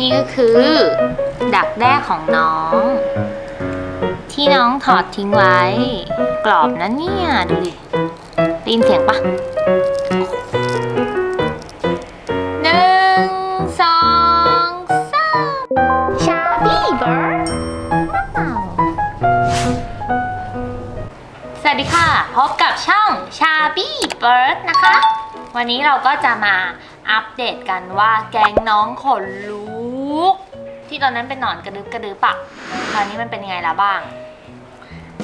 นี่ก็คือ ดักแด้ของน้อง ที่น้องถอดทิ้งไว้ กรอบนะเนี่ยดูดิได้ยินเสียงปะหนึ่งสองสามชาบี้เบิร์ดสวัสดีค่ะ พบกับช่องชาบี้เบิร์ดนะคะ วันนี้เราก็จะมาอัปเดตกันว่าแก๊งน้องขนลุก ที่ตอนนั้นเป็นหนอนกระดึบกระดึบปะคราวนี้มันเป็นยังไงแล้วบ้าง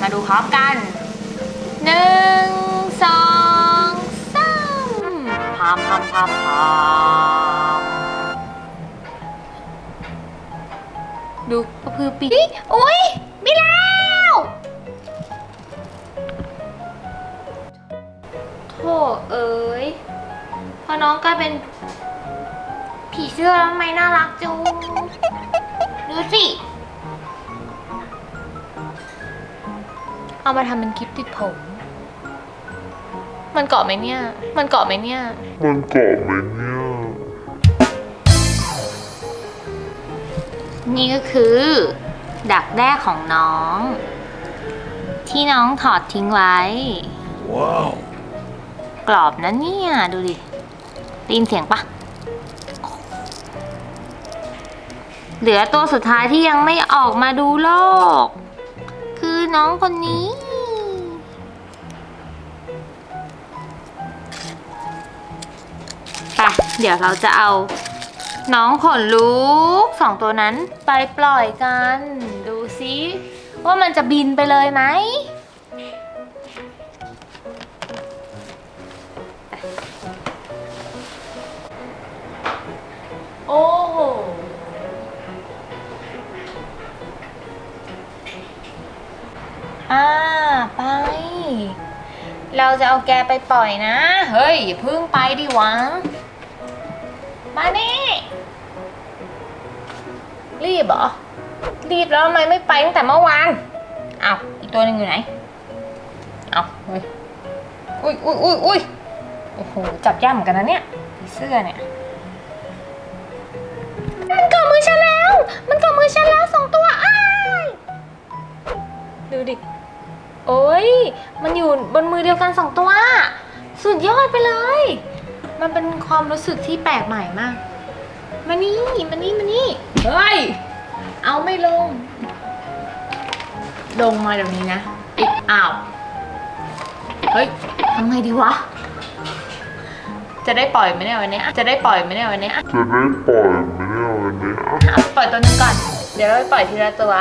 มาดูพร้อมกันหนึ่งสองสามพามพามพามพามดูกระพือปีกอุ้ยไม่แล้วโธ่เอ้ย อน้องกลายเป็น ผีเสื้อแล้วทำไมน่ารักจุงดูสิ เอามาทำเป็นคลิปติดผม มันเกาะไหมเนี่ย มันเกาะไหมเนี่ย มันเกาะไหมเนี่ย นี่ก็คือ ดักแด้ของน้อง ที่น้องถอดทิ้งไว้ ว้าว กรอบนะเนี่ย ดูดิ ได้ยินเสียงปะเหลือตัวสุดท้ายที่ยังไม่ออกมาดูโลก คือน้องคนนี้ ไป เดี๋ยวเราจะเอา น้องขนลุกสองตัวนั้นไปปล่อยกัน ดูซิว่ามันจะบินไปเลยไหม อ่าไป เราจะเอาแกไปปล่อยนะ เฮ้ยอย่าเพึ่งไปดิหวะมานี่ รีบเหรอ รีบแล้วทำไมไม่ไปตั้งแต่เมื่อวานเอาอีกตัวหนึ่งอยู่ไหนเอาเฮ้ยอุ้ยอุ้ยอุ้ยอุ้ยโอ้โหจับย่ำเหมือนกันนะเนี่ยผีเสื้อเนี่ย มันอยู่บนมือเดียวกันสองตัว สุดยอดไปเลย มันเป็นความรู้สึกที่แปลกใหม่มากมานี่มานี่มานี่เฮ้ย เอาไม่ลง ลงมาเดี๋ยวนี้นะอีกอ้าวเฮ้ยทำไงดีวะ จะได้ปล่อยไหมเนี่ยวันเนี้ยจะได้ปล่อยไหมเนี่ยวันเนี้ยจะได้ปล่อยไหมเนี่ยวันนี้อะปล่อยตัวหนึงก่อน เดี๋ยวไปปล่อยทีละตัว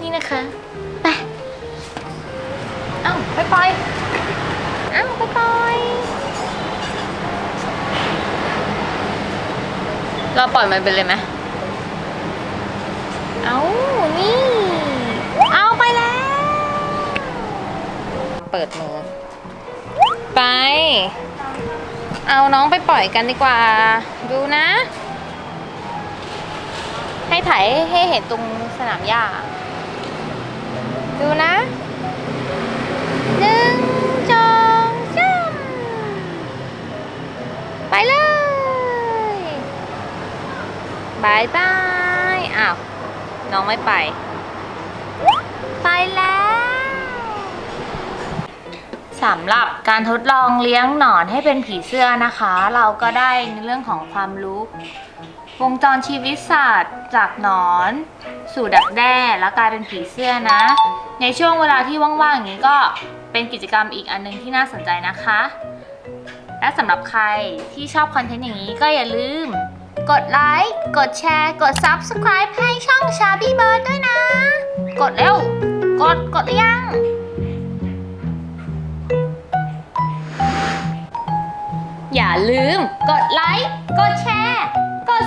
นี่นะคะ ไปเอ้าไปปล่อยอ้าไปปล่อยเราปล่อยมันไปเลยไหมเอานี่ เอาไปแล้ว เปิดมือ ไป เอาน้องไปปล่อยกันดีกว่า ดูนะ ให้ถ่ายให้เห็นตรงสนามหญ้า ดูนะหนึ่งสองสามไป เลยบายบาย อ้าว น้องไม่ไป ไปแล้ว สำหรับการทดลองเลี้ยงหนอนให้เป็นผีเสื้อนะคะ เราก็ได้ในเรื่องของความรู้วงจรชีวิตศาสตร์จากหนอน สู่ดักแด้แล้วกลายเป็นผีเสื้อนะ ในช่วงเวลาที่ว่างๆอย่างนี้ก็เป็นกิจกรรมอีกอันหนึงที่น่าสนใจนะคะ และสำหรับใครที่ชอบคอนเทนต์อย่างนี้ก็อย่าลืม กดไลค์ กดแชร์ กด Subscribe ให้ช่องชาบี้เบิร์ดด้วยนะ กดเร็ว กด กดหรือยัง อย่าลืม กดไลค์ กดแชร์ กด